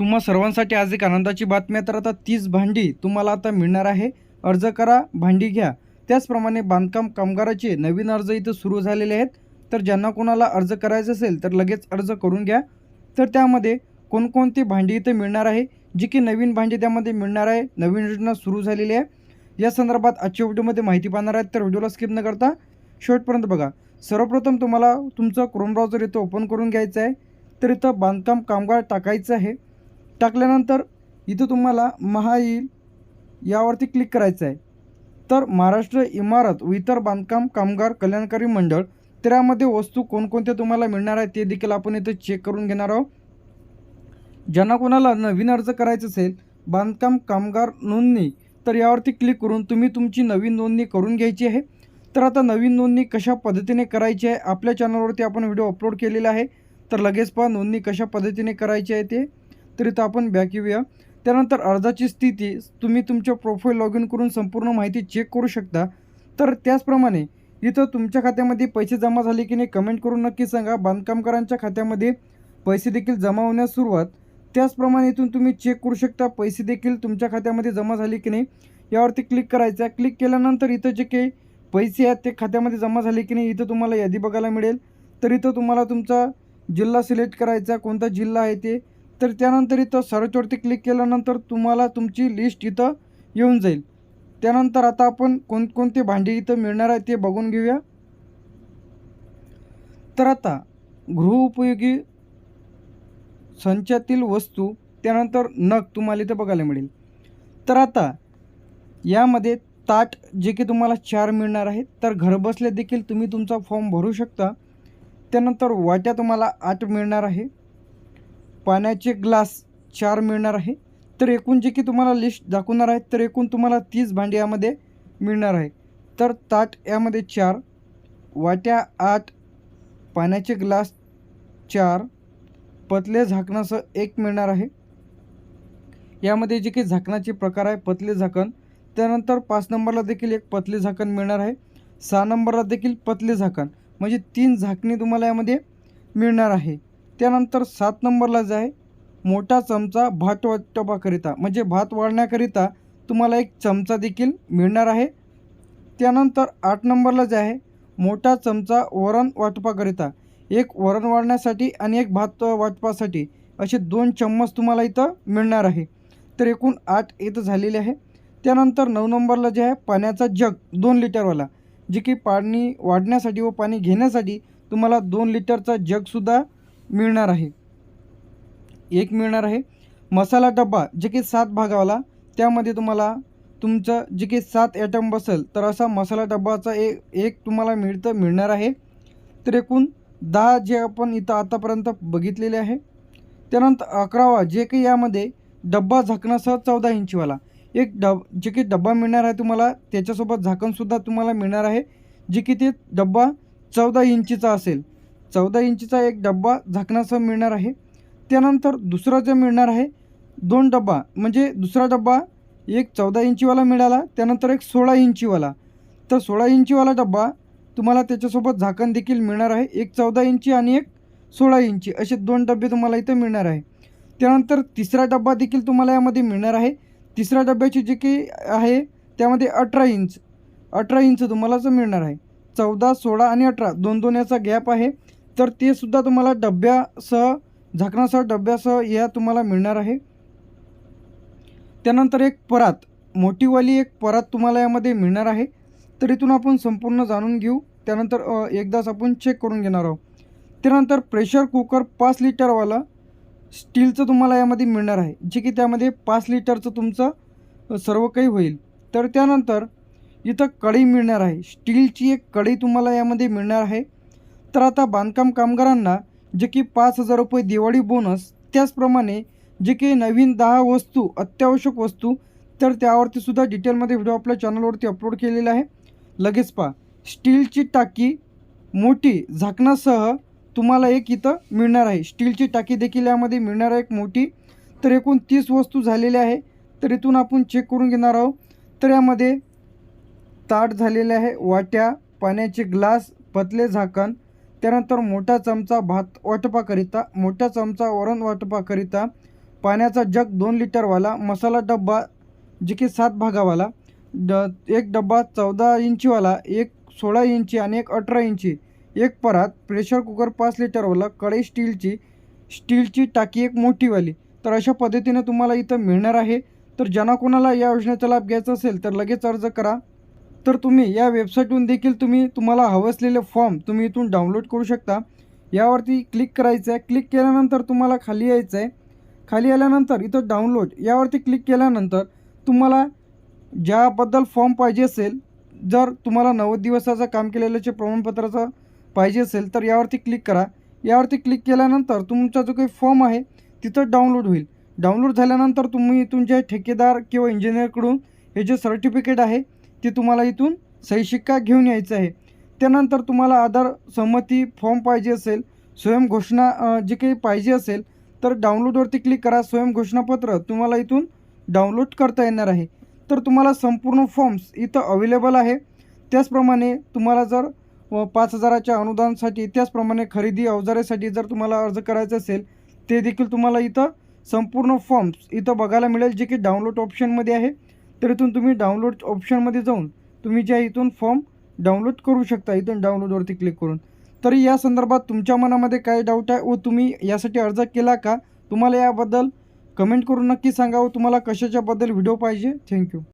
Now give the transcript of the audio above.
तुम्हा सर्वांसाठी आज एक आनंदाची बातमी आहे. तर आता तीस भांडी तुम्हाला आता मिळणार आहे. अर्ज करा भांडी घ्या. त्याचप्रमाणे बांधकाम कामगाराचे नवीन अर्ज इथं सुरू झालेले आहेत. तर ज्यांना कोणाला अर्ज करायचा असेल तर लगेच अर्ज करून घ्या. तर त्यामध्ये कोणकोणती भांडी इथं मिळणार आहे? जी की नवीन भांडी त्यामध्ये मिळणार आहे. नवीन योजना सुरू झालेली आहे. या संदर्भात आजच्या व्हिडिओमध्ये माहिती पाहणार आहेत. तर व्हिडिओला स्किप न करता शेवटपर्यंत बघा. सर्वप्रथम तुम्हाला तुमचं क्रोम ब्राउझर इथं ओपन करून घ्यायचं आहे तर इथं बांधकाम कामगार टाकायचं आहे. टाकल्यानंतर इथं तुम्हाला महा येईल यावरती क्लिक करायचं आहे. तर महाराष्ट्र इमारत व इतर बांधकाम कामगार कल्याणकारी मंडळ तर यामध्ये वस्तू कोणकोणत्या तुम्हाला मिळणार आहे ते देखील आपण इथं चेक करून घेणार आहोत. ज्यांना कोणाला नवीन अर्ज करायचं असेल बांधकाम कामगार नोंदणी तर यावरती क्लिक करून तुम्ही तुमची नवीन नोंदणी करून घ्यायची आहे. तर आता नवीन नोंदणी कशा पद्धतीने करायची आहे आपल्या चॅनलवरती आपण व्हिडिओ अपलोड केलेला आहे. तर लगेच पहा नोंदणी कशा पद्धतीने करायची आहे ते. तर इथं आपण बॅक येऊया. त्यानंतर अर्जाची स्थिती तुम्ही तुमच्या प्रोफाईल लॉग इन करून संपूर्ण माहिती चेक करू शकता. तर त्याचप्रमाणे इथं तुमच्या खात्यामध्ये पैसे जमा झाले की नाही कमेंट करून नक्की सांगा. बांधकामकारांच्या खात्यामध्ये पैसे देखील जमा होण्यास सुरुवात. त्याचप्रमाणे इथून तुम्ही चेक करू शकता पैसे देखील तुमच्या खात्यामध्ये जमा झाले की नाही. यावरती क्लिक करायचं. आहे क्लिक केल्यानंतर इथं जे काही पैसे आहेत ते खात्यामध्ये जमा झाले की नाही इथं तुम्हाला यादी बघायला मिळेल. तर इथं तुम्हाला तुमचा जिल्हा सिलेक्ट करायचा. कोणता जिल्हा आहे ते तर त्यानंतर इथं सर्चवरती क्लिक केल्यानंतर तुम्हाला तुमची लिस्ट इथं येऊन जाईल. त्यानंतर आता आपण कोणकोणते भांडी इथं मिळणार आहे ते बघून घेऊया. तर आता गृहउपयोगी संचातील वस्तू त्यानंतर नग तुम्हाला इथं बघायला मिळेल. तर आता यामध्ये ताट जे की तुम्हाला चार मिळणार आहे तर घरबसल्या देखील तुम्ही तुमचा फॉर्म भरू शकता. त्यानंतर वाट्या तुम्हाला आठ मिळणार आहे. पाण्याचे ग्लास चार मिळणार आहे. तर एकूण जे की तुम्हाला लिस्ट दाखवणार आहे तर एकूण तुम्हाला तीस भांडी यामध्ये मिळणार आहे. तर ताट यामध्ये चार वाट्या आठ पाण्याचे ग्लास चार पतले झाकणासह एक मिळणार आहे. यामध्ये जे काही झाकणाचे प्रकार आहे पतले झाकण. त्यानंतर पाच नंबरला देखील एक पतले झाकण मिळणार आहे. सहा नंबरला देखील पतले झाकण. म्हणजे तीन झाकणी तुम्हाला यामध्ये मिळणार आहे. त्यानंतर सात नंबरला जे आहे मोठा चमचा भात वाटपाकरिता म्हणजे भात वाढण्याकरिता तुम्हाला एक चमचा देखील मिळणार आहे. त्यानंतर आठ नंबरला जे आहे मोठा चमचा वरण वाटपाकरिता एक वरण वाढण्यासाठी आणि एक भात वाटपासाठी असे दोन चम्मच तुम्हाला इथं मिळणार आहे. तर एकूण आठ इथं झालेले आहे. त्यानंतर नऊ नंबरला जे आहे पाण्याचा जग दोन लिटरवाला जे की पाणी वाढण्यासाठी व पाणी घेण्यासाठी तुम्हाला दोन लिटरचा जगसुद्धा मिळणार आहे. एक मिळणार आहे. मसाला डब्बा जे की सात भागावाला त्यामध्ये तुम्हाला तुमचं जे की सात ॲटम बसेल तर असा मसाला डब्बाचा एक एक तुम्हाला मिळतं मिळणार आहे. तर एकूण दहा जे आपण इथं आतापर्यंत बघितलेले आहे. त्यानंतर अकरावा जे काही यामध्ये डब्बा झाकणासह चौदा इंचीवाला. एक डब जे की डब्बा मिळणार आहे तुम्हाला त्याच्यासोबत झाकणसुद्धा तुम्हाला मिळणार आहे. जे की ते डब्बा चौदा इंचीचा असेल. चौदा इंचीचा एक डब्बा झाकणासह मिळणार आहे. त्यानंतर दुसरा जो मिळणार आहे दोन डब्बा म्हणजे दुसरा डब्बा एक चौदा इंचीवाला मिळाला त्यानंतर एक सोळा इंचीवाला. तर सोळा इंचीवाला डब्बा तुम्हाला त्याच्यासोबत झाकण देखील मिळणार आहे. एक चौदा इंची आणि एक सोळा इंची असे दोन डबे तुम्हाला इथं मिळणार आहे. त्यानंतर तिसरा डब्बा देखील तुम्हाला यामध्ये मिळणार आहे. तिसऱ्या डब्याची जी काही आहे त्यामध्ये अठरा इंच अठरा इंच तुम्हालाच मिळणार आहे. चौदा सोळा आणि अठरा दोन दोन याचा गॅप आहे. तर ते सुद्धा तुम्हाला डब्यासह झाकणासह डब्यासह या तुम्हाला मिळणार आहे. त्यानंतर एक परात मोठीवाली एक परात तुम्हाला यामध्ये मिळणार आहे. तर इथून आपण संपूर्ण जाणून घेऊ. त्यानंतर एकदाच आपण चेक करून घेणार आहोत. त्यानंतर प्रेशर कुकर पाच लिटरवाला स्टीलचं तुम्हाला यामध्ये मिळणार आहे. जे की त्यामध्ये पाच लिटरचं तुमचं सर्व काही होईल. तर त्यानंतर इथं कढई मिळणार आहे. स्टीलची एक कढई तुम्हाला यामध्ये मिळणार आहे. तर आता बांधकाम कामगारांना जे की पाच हजार रुपये दिवाळी बोनस त्याचप्रमाणे जे काही नवीन दहा वस्तू अत्यावश्यक वस्तू तर त्यावरती सुद्धा डिटेलमध्ये व्हिडिओ आपल्या चॅनलवरती अपलोड केलेला आहे. लगेच पहा. स्टीलची टाकी मोठी झाकणासह तुम्हाला एक इथं मिळणार आहे. स्टीलची टाकी देखील यामध्ये मिळणार आहे एक मोठी. तर एकूण तीस वस्तू झालेल्या आहे. तर इथून आपण चेक करून घेणार आहोत. तर यामध्ये ताट झालेले आहे वाट्या पाण्याचे ग्लास पतले झाकण त्यानंतर मोठा चमचा भात वाटपाकरिता मोठा चमचा वरण वाटपाकरिता पाण्याचा जग दोन लिटरवाला मसाला डब्बा जे की सात भागावाला ड एक डब्बा चौदा इंचीवाला एक सोळा इंची आणि एक अठरा इंची एक परात प्रेशर कुकर पाच लिटरवाला कढई स्टीलची स्टीलची टाकी एक मोठीवाली. तर अशा पद्धतीने तुम्हाला इथं मिळणार आहे. तर ज्यांना कोणाला या योजनेचा लाभ घ्यायचा असेल तर लगेच अर्ज करा. तर तुम्ही या वेबसाईटहून देखील तुम्ही तुम्हाला हवं असलेले फॉर्म तुम्ही इथून डाउनलोड करू शकता. यावरती क्लिक करायचं आहे क्लिक केल्यानंतर तुम्हाला खाली यायचं आहे खाली आल्यानंतर इथं डाउनलोड यावरती क्लिक केल्यानंतर तुम्हाला ज्याबद्दल फॉर्म पाहिजे असेल जर तुम्हाला नव्वद दिवसाचं काम केलेल्याचे प्रमाणपत्राचं पाहिजे असेल तर यावरती क्लिक करा. यावरती क्लिक केल्यानंतर तुमचा जो काही फॉर्म आहे तिथं डाउनलोड होईल. डाउनलोड झाल्यानंतर तुम्ही तुमच्या ठेकेदार किंवा इंजिनियरकडून हे जे सर्टिफिकेट आहे ते तुम्हाला इथून सही शिक्का घेऊन यायचं आहे. त्यानंतर तुम्हाला आधार संमती फॉर्म पाहिजे असेल स्वयंघोषणा जी जे काही पाहिजे असेल तर डाउनलोडवरती क्लिक करा स्वयंघोषणापत्र तुम्हाला इथून डाउनलोड करता येणार आहे. तर तुम्हाला संपूर्ण फॉर्म्स इथं अवेलेबल आहे. त्याचप्रमाणे तुम्हाला जर पाच हजाराच्या अनुदानासाठी त्याचप्रमाणे खरेदी अवजारासाठी जर तुम्हाला अर्ज करायचा असेल ते देखील तुम्हाला इथं संपूर्ण फॉर्म्स इथं बघायला मिळेल जे की डाउनलोड ऑप्शनमध्ये आहे. तर इथून तुम्ही डाउनलोड ऑप्शनमध्ये जाऊन तुम्ही ज्या इथून फॉर्म डाउनलोड करू शकता इथून डाउनलोडवरती क्लिक करून. तरी या संदर्भात तुमच्या मनामध्ये काय डाऊट आहे व तुम्ही यासाठी अर्ज केला का? तुम्हाला याबद्दल कमेंट करून नक्की सांगा व तुम्हाला कशाच्याबद्दल व्हिडिओ पाहिजे? थँक्यू